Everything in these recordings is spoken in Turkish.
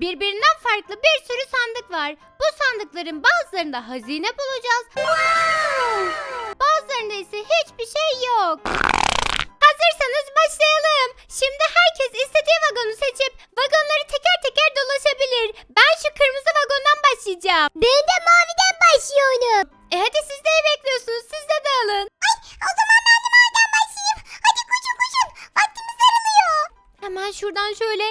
Birbirinden farklı bir sürü sandık var. Bu sandıkların bazılarında hazine bulacağız. Bazılarında ise hiçbir şey yok. Hazırsanız başlayalım. Şimdi herkes istediği vagonu seçip vagonları teker teker dolaşabilir. Ben şu kırmızı vagondan başlayacağım. Ben de maviden başlıyorum. E hadi siz neyi bekliyorsunuz? Siz de dağılın. O zaman ben de maviden başlayayım. Hadi koşun koşun. Vaktimiz daralıyor. Hemen şuradan şöyle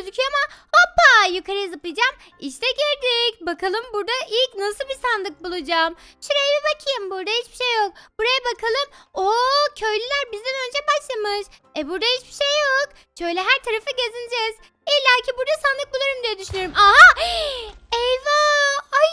gözüküyor ama hoppa yukarıya zıplayacağım. İşte girdik. Bakalım burada ilk nasıl bir sandık bulacağım. Şuraya bir bakayım. Burada hiçbir şey yok. Buraya bakalım. Oo köylüler bizden önce başlamış. E burada hiçbir şey yok. Şöyle her tarafı gezineceğiz. İlla ki burada sandık bulurum diye düşünüyorum. Aha! Eyvah! Ay!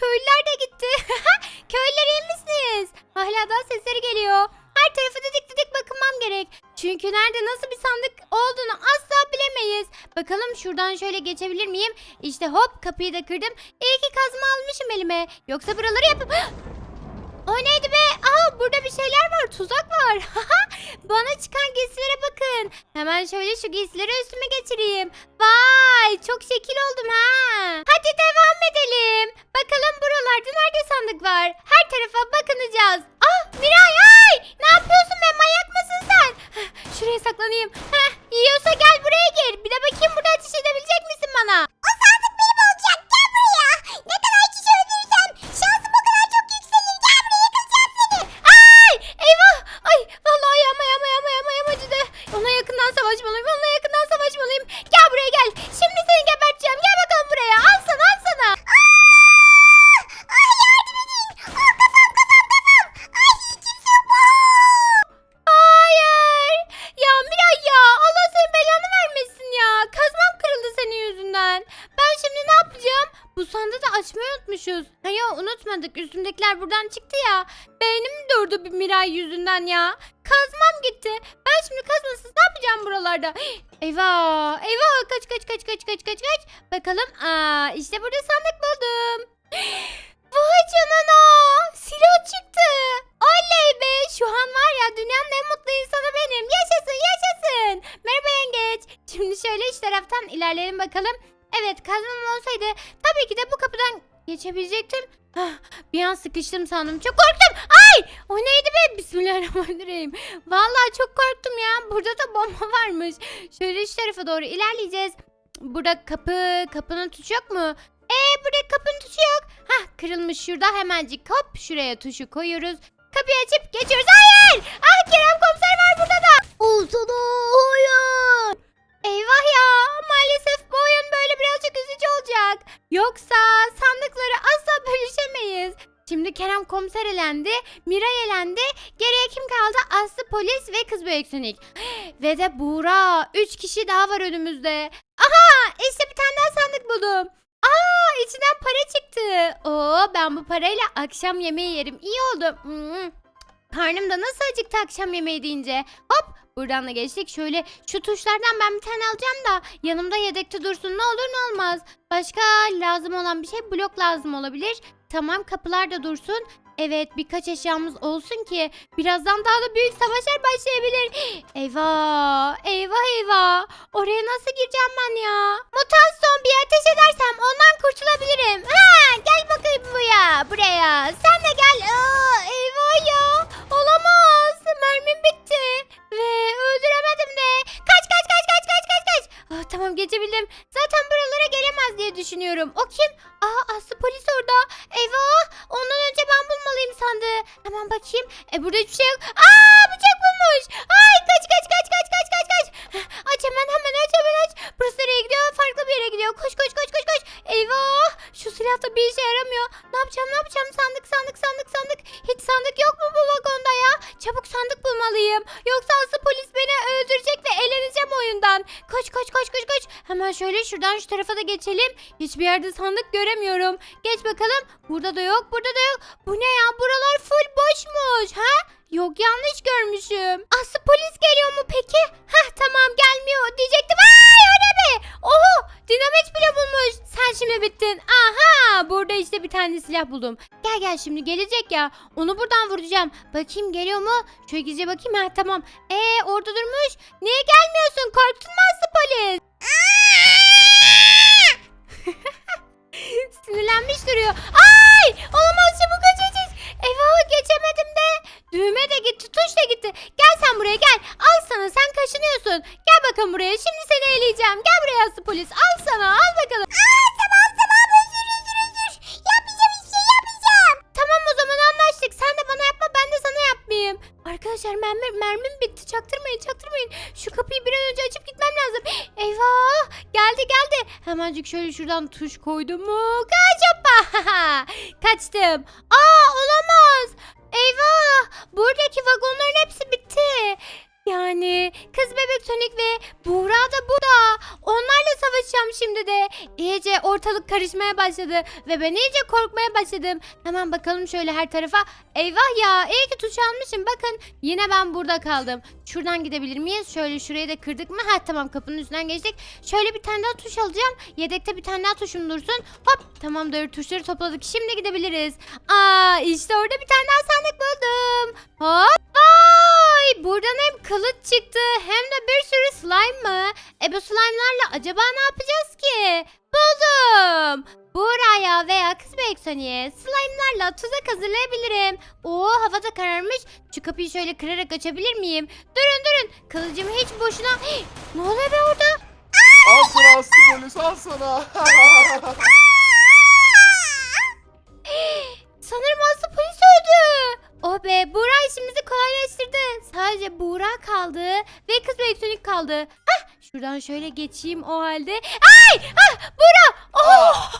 Köylüler de gitti. köylüler iyi misiniz? Hala daha sesleri geliyor. Her tarafı didik didik bakınmam gerek. Çünkü nerede nasıl bir sandık olduğunu asla bilemeyiz. Bakalım şuradan şöyle geçebilir miyim? İşte hop kapıyı da kırdım. İyi ki kazma almışım elime. Yoksa buraları yapıp... O neydi be? Aa burada bir şeyler var. Tuzak var. Bana çıkan giysilere bakın. Hemen şöyle şu giysileri üstüme geçireyim. Vay çok şekil oldum ha. Hadi devam edelim. Eyvah. Eyvah. Kaç kaç kaç kaç kaç kaç kaç. Bakalım. Aa işte burada sandık buldum. Vay canına. Silah çıktı. Oley be. Şu an var ya dünyanın en mutlu insanı benim. Yaşasın yaşasın. Merhaba yengeç. Şimdi şöyle şu taraftan ilerleyelim bakalım. Evet kazmam olsaydı tabii ki de bu kapıdan geçebilecektim. Hah, bir an sıkıştım sandım. Çok korktum. Ay! O neydi be? Bismillahirrahmanirrahim. Vallahi çok korktum ya. Burada da bomba varmış. Şöyle şu tarafa doğru ilerleyeceğiz. Burada kapı, kapının tuşu yok mu? Ee burada kapının tuşu yok. Hah kırılmış şurada hemencik hop şuraya tuşu koyuyoruz. Kapıyı açıp geçiyoruz. Hayır! Ah Kerem komiser var burada da. Olsana hayır. Eyvah ya maalesef bu oyun böyle birazcık üzücü olacak. Yoksa sandıkları asla bölüşemeyiz. Şimdi Kerem komiser elendi, Miray elendi. Geriye kim kaldı? Aslı polis ve kız büyüksünük. Ve de Buğra. Üç kişi daha var önümüzde. Aha işte bir tane daha sandık buldum. Aa içinden para çıktı. Oo ben bu parayla akşam yemeği yerim. İyi oldu. Hmm. Karnım da nasıl acıktı akşam yemeği deyince. Hop buradan da geçtik. Şöyle şu tuşlardan ben bir tane alacağım da yanımda yedekte dursun. Ne olur ne olmaz. Başka lazım olan bir şey blok lazım olabilir. Tamam kapılar da dursun. Evet birkaç eşyamız olsun ki birazdan daha da büyük savaşlar başlayabilir. Eyvah eyvah eyvah. Oraya nasıl gireceğim ben ya? Mutant zombiye ateş edersem ondan kurtulabilirim. Ha, gel bakayım buraya buraya. Sen de gel. Aa, eyvah ya. Tamam geçebildim. Zaten buralara gelemez diye düşünüyorum. O kim? Aa Aslı polis orada. Eyvah. Ondan önce ben bulmalıyım sandığı. Hemen bakayım. E burada hiçbir şey yok. Aa şuradan şu tarafa da geçelim. Hiçbir yerde sandık göremiyorum. Geç bakalım. Burada da yok burada da yok. Bu ne ya? Buralar full boşmuş. Ha? Yok yanlış görmüşüm. Aslı polis geliyor mu peki? Heh tamam gelmiyor diyecektim. Ay o ne? Oho dinamit bile bulmuş. Sen şimdi bittin. Aha burada işte bir tane silah buldum. Gel gel şimdi gelecek ya. Onu buradan vuracağım. Bakayım geliyor mu? Şöyle gizlice bakayım. Ha tamam. Ee orada durmuş. Niye gelmiyorsun? Korktun mu Aslı polis? Sinirlenmiş duruyor. Ay! Olamaz çabuk açacağız. Hemencik şöyle şuradan tuş koydum mu? Kaç hoppa. Kaçtım. Aa olamaz. Eyvah buradaki vagonların hepsi bitti. Yani kız bebek Sonic ve Buğra da burada. Onlarla savaşacağım şimdi de. İyice ortalık karışmaya başladı ve ben iyice korkmaya başladım. Hemen bakalım şöyle her tarafa. Eyvah ya iyi ki tuş almışım. Bakın yine ben burada kaldım. Şuradan gidebilir miyiz? Şöyle şurayı da kırdık mı? Ha tamam kapının üstünden geçtik. Şöyle bir tane daha tuş alacağım. Yedekte bir tane daha tuşum dursun. Hop tamamdır tuşları topladık. Şimdi gidebiliriz. Aa işte orada bir tane daha sandık buldum. Hop. Buradan hem kılıç çıktı hem de bir sürü slime mı? E bu slime'larla acaba ne yapacağız ki? Buldum. Buraya veya kız Beksoni'ye slime'larla tuzak hazırlayabilirim. Oo havada kararmış. Şu kapıyı şöyle kırarak açabilir miyim? Durun durun. Kılıcımı hiç boşuna... Hii! ne oluyor be orada? Al sana polis al sana. şuradan şöyle geçeyim o halde. Ay! Ah Buğra! Oh!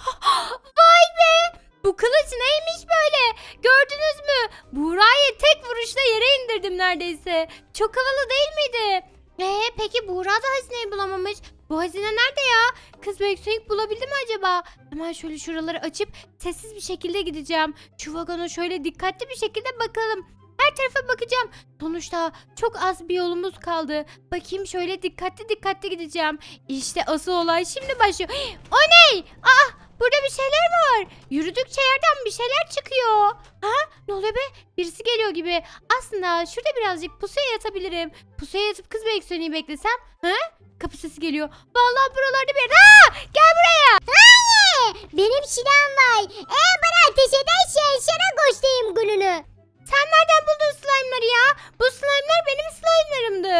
Vay be! Bu kılıç neymiş böyle? Gördünüz mü? Buğra'yı tek vuruşla yere indirdim neredeyse. Çok havalı değil miydi? Ee, peki Buğra da hazineyi bulamamış. Bu hazine nerede ya? Kız Beksonik bulabildi mi acaba? Hemen şöyle şuraları açıp sessiz bir şekilde gideceğim. Şu vagona şöyle dikkatli bir şekilde bakalım. Her tarafa bakacağım. Sonuçta çok az bir yolumuz kaldı. Bakayım şöyle dikkatli dikkatli gideceğim. İşte asıl olay şimdi başlıyor. O ne? Aa burada bir şeyler var. Yürüdükçe yerden bir şeyler çıkıyor. Ha ne oluyor be? Birisi geliyor gibi. Aslında şurada birazcık pusuya yatabilirim. Pusuya yatıp kız beksiyonu beklesem. Ha? Kapı sesi geliyor. Vallahi buralarda bir. Aa, gel buraya. Hayır benim silahım var. Eğer bana ateş edersen sana göstereyim gününü. Sen nereden buldun slime'ları ya? Bu slime'lar benim slime'larımdı.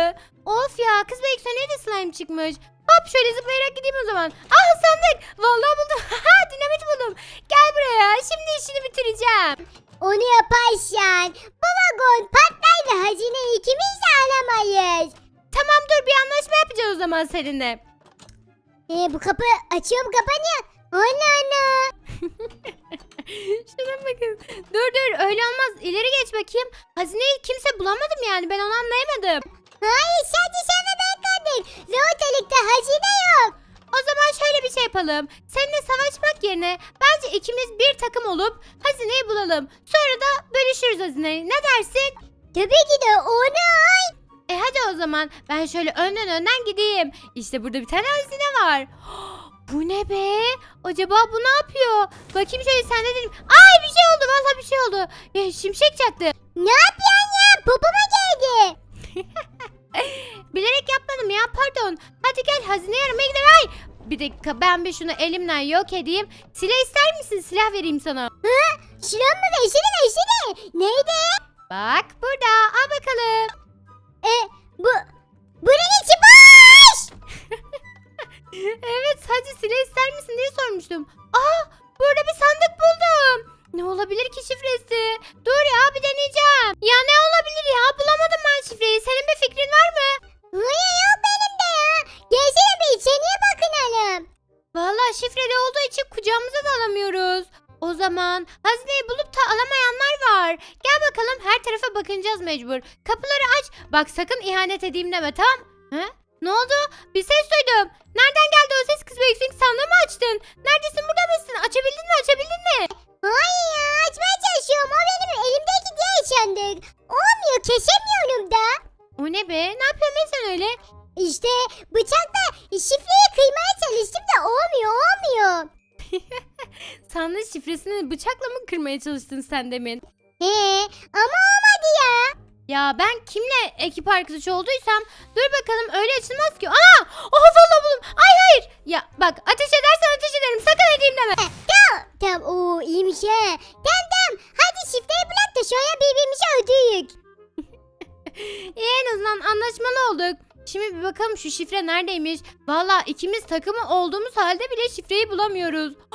Of ya kız Beksiyonu de slime çıkmış. Hop şöyle zıplayarak gideyim o zaman. Ah sandık. Vallahi buldum. Haha dinamit buldum. Gel buraya. Şimdi işini bitireceğim. Onu yaparsan bu vagon patlar ve hazineyi ikimiz de alamayız. Tamam dur bir anlaşma yapacağız o zaman seninle. Ee, bu kapı açıyor mu kapanıyor? Ana ana. Şuna bakın. Dur dur öyle olmaz. İleri geç bakayım. Hazineyi kimse bulamadım yani ben onu anlayamadım. Hayır sadece sen ve ben kaldık. Ve ortalıkta hazine yok. O zaman şöyle bir şey yapalım. Seninle savaşmak yerine bence ikimiz bir takım olup hazineyi bulalım. Sonra da bölüşürüz hazineyi. Ne dersin? Tabii ki de onu. E hadi o zaman ben şöyle önden önden gideyim. İşte burada bir tane hazine var. Bu ne be? Acaba bu ne yapıyor? Bakayım şöyle sen de dedim. Ay bir şey oldu vallahi bir şey oldu. Ya, şimşek çaktı. Ne yapıyorsun ya? Popoma geldi. Bilerek yapmadım ya pardon. Hadi gel hazine aramaya gidelim. Ay! Bir dakika ben bir şunu elimden yok edeyim. Silah ister misin? Silah vereyim sana. Şuran mı versene versene. Neydi? Bak burada. Al bakalım. Sormuştum. Aa burada bir sandık buldum. Ne olabilir ki şifresi? Dur ya bir deneyeceğim. Ya ne olabilir ya? Bulamadım ben şifreyi. Senin bir fikrin var mı? Hayır yok benim de ya. Gelsene bir içeriye bakınalım. Vallahi şifreli olduğu için kucağımıza da alamıyoruz. O zaman hazineyi bulup da alamayanlar var. Gel bakalım her tarafa bakınacağız mecbur. Kapıları aç. Bak sakın ihanet edeyim deme tamam? He? Ne oldu? Bir ses duydum. Nereden geldi o ses kız Beksik sandığı mı açtın? Neredesin burada mısın? Açabildin mi açabildin mi? Hayır ya açmaya çalışıyorum. O benim elimdeki diğer sandık. Olmuyor kesemiyorum da. O ne be? Ne yapıyorsun be sen öyle? İşte bıçakla şifreyi kıymaya çalıştım da olmuyor olmuyor. Sandığın şifresini bıçakla mı kırmaya çalıştın sen demin? He ama olmadı ya. Ya ben kimle ekip arkadaşı olduysam dur bakalım öyle açılmaz ki. Aa! Oha vallahi buldum. Ay hayır. Ya bak ateş edersen ateş ederim. Sakın edeyim deme. Tamam. Tamam o iyiymiş ha. Tamam tamam. Hadi şifreyi bırak da şöyle birbirimizi öldürük. İyi en azından anlaşmalı olduk. Şimdi bir bakalım şu şifre neredeymiş. Valla ikimiz takımı olduğumuz halde bile şifreyi bulamıyoruz.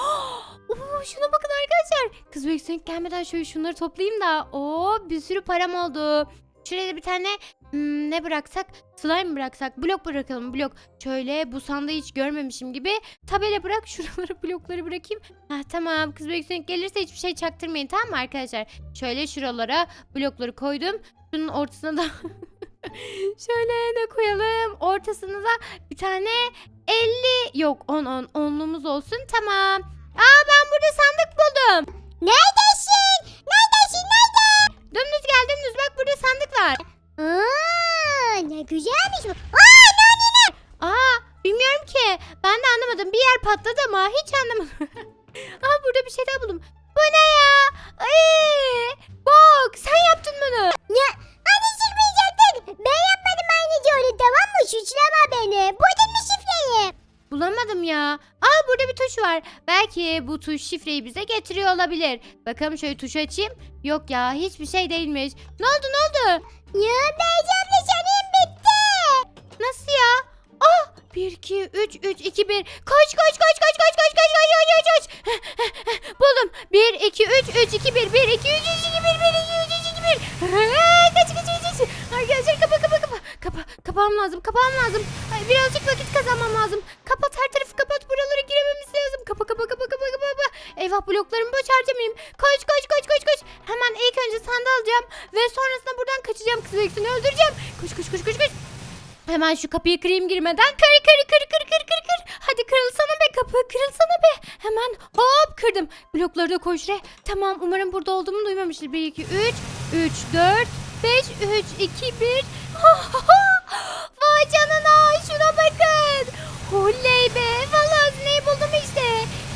Oo, şuna bakın arkadaşlar. Kız Büyük gelmeden şöyle şunları toplayayım da. Oo bir sürü param oldu. Şuraya bir tane hmm, ne bıraksak? Slime bıraksak? Blok bırakalım blok. Şöyle bu sandığı hiç görmemişim gibi. Tabela bırak şuralara blokları bırakayım. Ha tamam kız Büyük gelirse hiçbir şey çaktırmayın tamam mı arkadaşlar? Şöyle şuralara blokları koydum. Şunun ortasına da şöyle ne koyalım? Ortasına da bir tane 50 yok 10 10 onluğumuz olsun tamam. Aa ben burada sandık buldum. Bu tuş şifreyi bize getiriyor olabilir. Bakalım şöyle tuşu açayım. Yok ya hiçbir şey değilmiş. Ne oldu ne oldu? Ya Beycan'la senin bitti. Nasıl ya? Ah 1 2 3 3 2 1 Koş koş koş koş koş koş koş koş koş koş. Buldum. 1 2 3 3 2 1 1 2 3 3 2 1 1 2 3 3 2 1. Kaç kaç kaç kaç. Arkadaşlar kapa kapa kapa. Kapa kapağım lazım. Kapağım lazım. Birazcık vakit kazanmam lazım. Kapat her tarafı kapat. Buralara girememiz Eyvah bloklarımı boş harcamayayım. Koş koş koş koş koş. Hemen ilk önce sandığı alacağım ve sonrasında buradan kaçacağım. Kız Beksin'i öldüreceğim. Koş koş koş koş koş. Hemen şu kapıyı kırayım girmeden. Kır kır kır kır kır kır kır. Hadi kırılsana be kapı kırılsana be. Hemen hop kırdım. Blokları da koy şuraya. Tamam umarım burada olduğumu duymamıştır. 1 2 3 3 4 5 3 2 1. Vay canına şuna bakın. Oley be. Vallahi hazineyi buldum işte.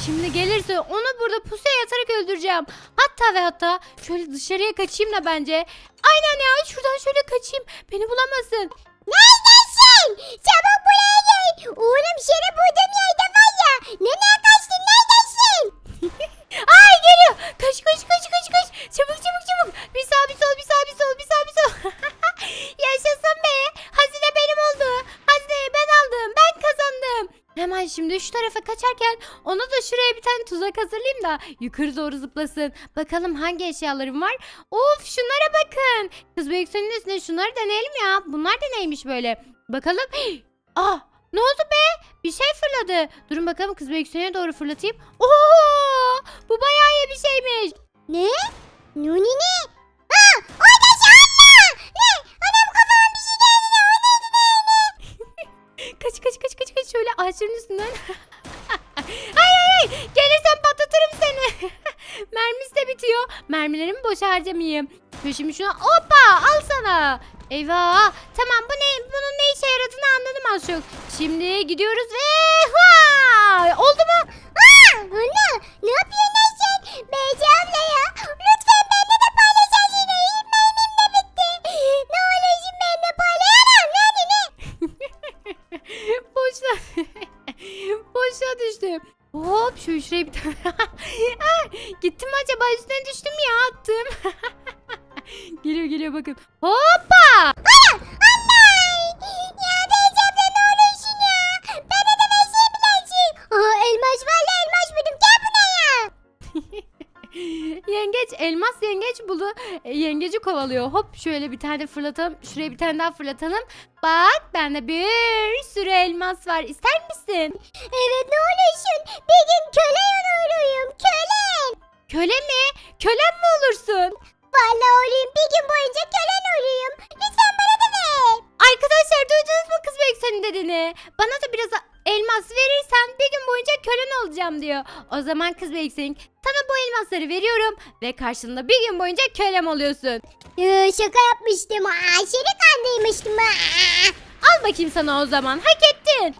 Şimdi gelirse onu burada pusuya yatarak öldüreceğim. Hatta ve hatta şöyle dışarıya kaçayım da bence. Aynen ya şuradan şöyle kaçayım. Beni bulamasın. Neredesin? Çabuk buraya gel. Oğlum seni buldum yerde var ya. Nereye kaçtın? Neredesin? Ay geliyor. Kaç kaç kaç kaç kaç. Çabuk çabuk çabuk. Bir sağ bir sol bir sağ bir sol bir sağ bir sol. Yaşasın be. Hazine benim oldu. Hazineyi ben aldım. Ben kazandım. Hemen şimdi şu tarafa kaçarken ona da şuraya bir tane tuzak hazırlayayım da yukarı doğru zıplasın. Bakalım hangi eşyalarım var. Of şunlara bakın. Kız büyük senin üstüne şunları deneyelim ya. Bunlar da neymiş böyle. Bakalım. Ah ne oldu be? Bir şey fırladı. Durun bakalım kız büyük doğru fırlatayım. Oo! Bu bayağı iyi bir şeymiş. Ne? Nuni ne? Ha! Orada anne! Ne? Anam kafama bir şey geldi de o neydi neydi? Kaç kaç kaç kaç ağaçların üstünden. ay ay ay gelirsen patlatırım seni. Mermisi de bitiyor. Mermilerimi boşa harcamayayım. Şimdi şuna hoppa al sana. Eyvah. Tamam bu ne bunun ne işe yaradığını anladım az çok. Şimdi gidiyoruz ve ha! oldu mu? Aa! Anne! Ne yapıyorsun sen? Beyci ya. shaped şöyle bir tane fırlatalım. Şuraya bir tane daha fırlatalım. Bak bende bir sürü elmas var. İster misin? Evet ne olursun. Bir gün köle olurum. Kölen. Köle mi? Kölen mi olursun? Vallahi olayım. Bir gün boyunca kölen olayım. Lütfen bana da ver. Arkadaşlar duydunuz mu kız senin dediğini? Bana da biraz elmas verirsen bir gün boyunca kölen olacağım diyor. O zaman kız Beyksing sana bu elmasları veriyorum ve karşında bir gün boyunca kölem oluyorsun. Ee, şaka yapmıştım. Aa, seni kandırmıştım. Aa. Al bakayım sana o zaman hak ettin.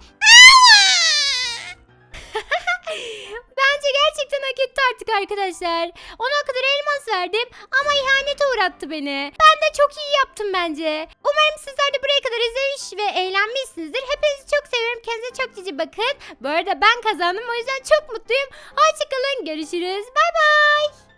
Bence gerçekten hak etti artık arkadaşlar. Ona kadar elmas verdim ama ihanete uğrattı beni. Ben de çok iyi yaptım bence. Umarım sizler de buraya kadar izlemiş ve eğlenmişsinizdir. Hepinizi çok seviyorum. Kendinize çok cici bakın. Bu arada ben kazandım o yüzden çok mutluyum. Hoşçakalın. Görüşürüz. Bay bay.